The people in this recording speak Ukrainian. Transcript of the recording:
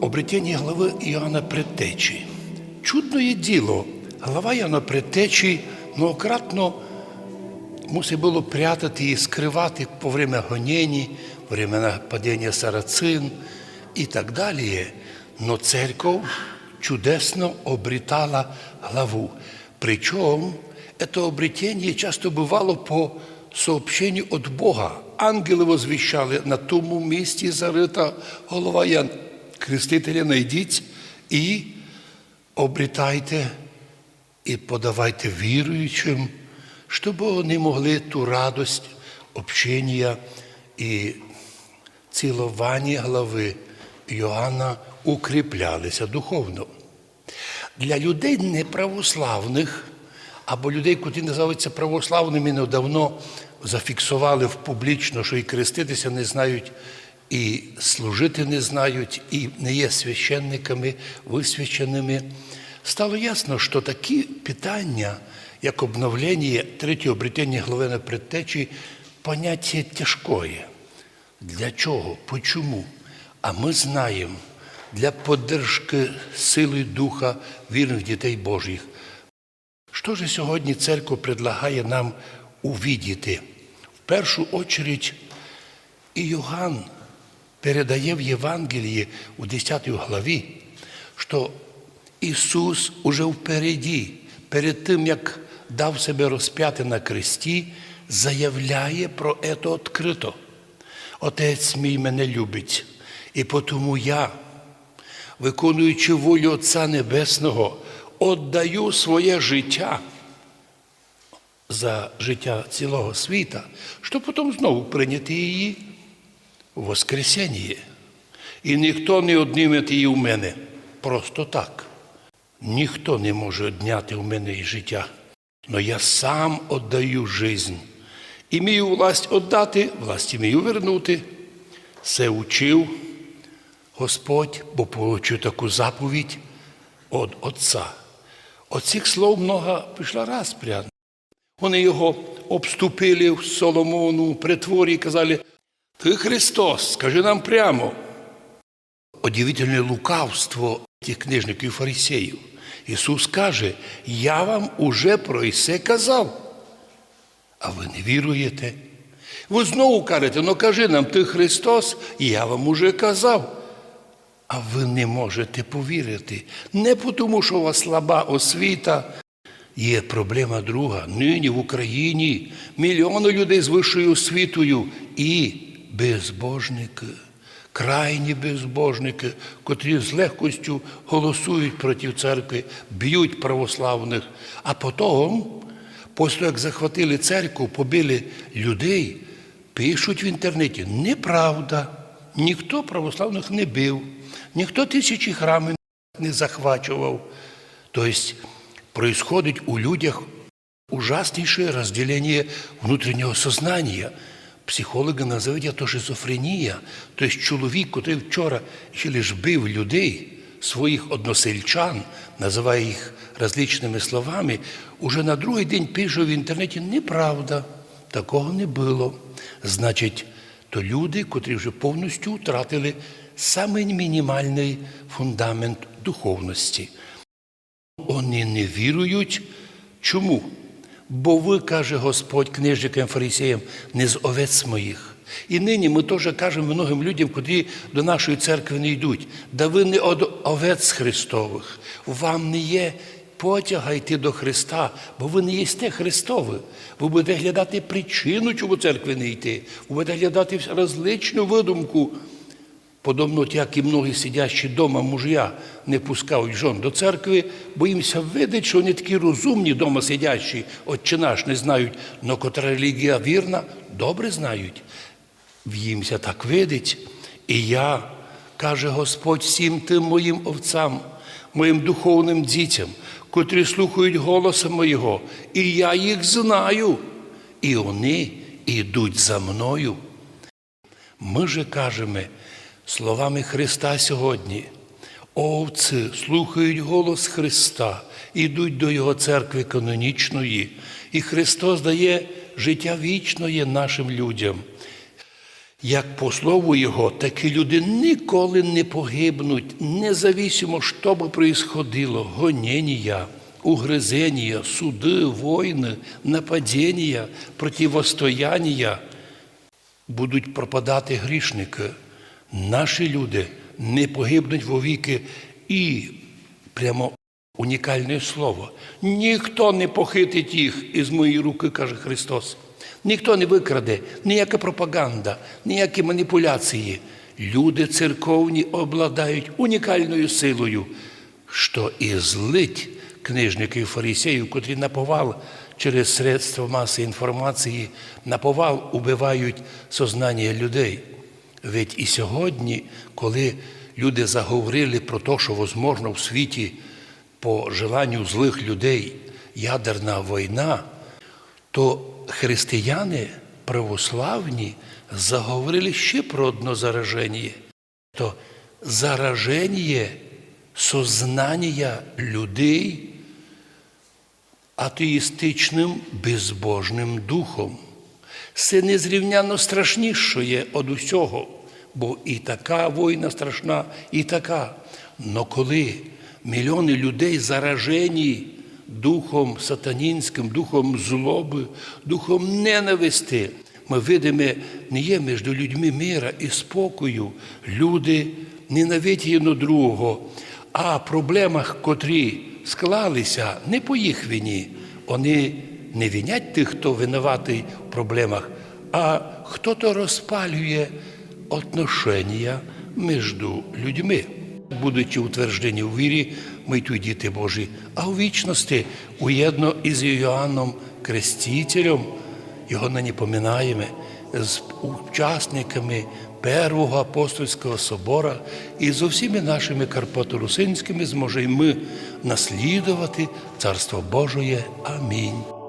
обретення глави Іоанна Предтечі. Чудне діло, глава Іоанна Предтечі многократно мусить було прятати і скривати по время гонені, во время нападения сарацин і так далі. Но церковь чудесно обретала главу. Причем это обретение часто бывало по сообщению от Бога. Ангели возвіщали на тому місці зарита голова Ян. Крестителя найдіть і обретайте і подавайте віруючим, щоб вони могли ту радость общення і цілування глави Йоанна укріплялися духовно. Для людей неправославних або людей, які називаються православними, недавно зафіксували в публічно, що і креститися не знають, і служити не знають, і не є священниками висвяченими. Стало ясно, що такі питання, як обновлення третього обретення голови на предтечі, поняття тяжкое. Для чого? Почому? А ми знаємо, для поддержки сили Духа вірних дітей Божих. Що ж сьогодні церква предлагає нам увидіти? В першу очередь, і Йоганн передає в Євангелії у 10 главі, що Ісус уже впереді, перед тим, як дав себе розп'яти на кресті, заявляє про це відкрито. Отець мій мене любить, і тому я, виконуючи волю Отця Небесного, віддаю своє життя за життя цілого світа, щоб потім знову прийняти її у Воскресіння. І ніхто не одніме її у мене. Просто так. Ніхто не може одняти у мене і життя. Но я сам віддаю жизнь. І мію власть віддати, власті мію вернути. Це учив Господь, бо получив таку заповідь від Отця. От цих слов много пішла распря. Вони його обступили в Соломону, притворі і казали, ти Христос, скажи нам прямо. Удивительне лукавство тих книжників і фарисеїв. Ісус каже, я вам уже про це казав, а ви не віруєте. Ви знову кажете, ну кажи нам, ти Христос, я вам уже казав. А ви не можете повірити. Не тому, що у вас слаба освіта. Є проблема друга. Нині в Україні мільйони людей з вищою освітою і безбожники, крайні безбожники, котрі з легкостю голосують проти церкви, б'ють православних, а потім, після як захватили церкву, побили людей, пишуть в інтернеті неправда. Ніхто православних не бив, ніхто тисячі храмів не захвачував. Тобто происходит у людях ужаснейшее разделение внутреннего сознания. Психологи називають це шизофренія. Тобто чоловік, який вчора ще лиш бив людей, своїх односельчан, називає їх различними словами, уже на другий день пише в інтернеті неправда, такого не було. Значить, то люди, котрі вже повністю втратили самий мінімальний фундамент духовності. Вони не вірують. Чому? Бо ви, каже Господь книжникам фарисеям, не з овець моїх. І нині ми теж кажемо многим людям, котрі до нашої церкви не йдуть, да ви не од овець Христових, вам не є потяга йти до Христа, бо ви не їсте Христове. Ви будете глядати причину, чому церкви не йти. Ви будете глядати розличну видумку. Подобно, як і многі сидячі вдома муж'я не пускають жон до церкви, бо видить, що вони такі розумні вдома сидячі, отче наш не знають, но котра релігія вірна, добре знають. В їмся так видить. І я, каже Господь, всім тим моїм овцям, моїм духовним дітям, котрі слухають голоса моєго, і я їх знаю, і вони йдуть за мною. Ми же кажемо словами Христа сьогодні. Овці слухають голос Христа, ідуть до Його церкви канонічної, і Христос дає життя вічної нашим людям. Як по слову Його, такі люди ніколи не погибнуть, независимо, що би происходило, гонення, угризення, суди, війни, нападіння, противостояння. Будуть пропадати грішники. Наші люди не погибнуть вовіки і прямо унікальне слово. Ніхто не похитить їх із моєї руки, каже Христос. Ніхто не викраде, ніяка пропаганда, ніякі маніпуляції. Люди церковні обладають унікальною силою, що і злить книжників фарисеїв, котрі наповал через средства маси інформації, наповал убивають сознання людей. Ведь і сьогодні, коли люди заговорили про те, що можливо в світі по желанню злих людей ядерна війна, то християни православні заговорили ще про одне зараження. То зараження сознання людей атеїстичним безбожним духом. Це незрівняно страшніше є від усього, бо і така війна страшна, і така. Но коли мільйони людей заражені духом сатанінським, духом злоби, духом ненависти, ми видимо, не є між людьми мира і спокою. Люди ненавидять один другого, а проблемах, котрі склалися, не по їх вині. Вони не винять тих, хто винуватий в проблемах, а хто-то розпалює отношення між людьми. Будучи утверджені у вірі, ми й діти Божі, а у вічності уєдно із Йоанном Крестителем, його нині поминаємо, з учасниками Первого апостольського собора і з усіми нашими карпаторусинськими зможемо наслідувати Царство Божоє. Амінь.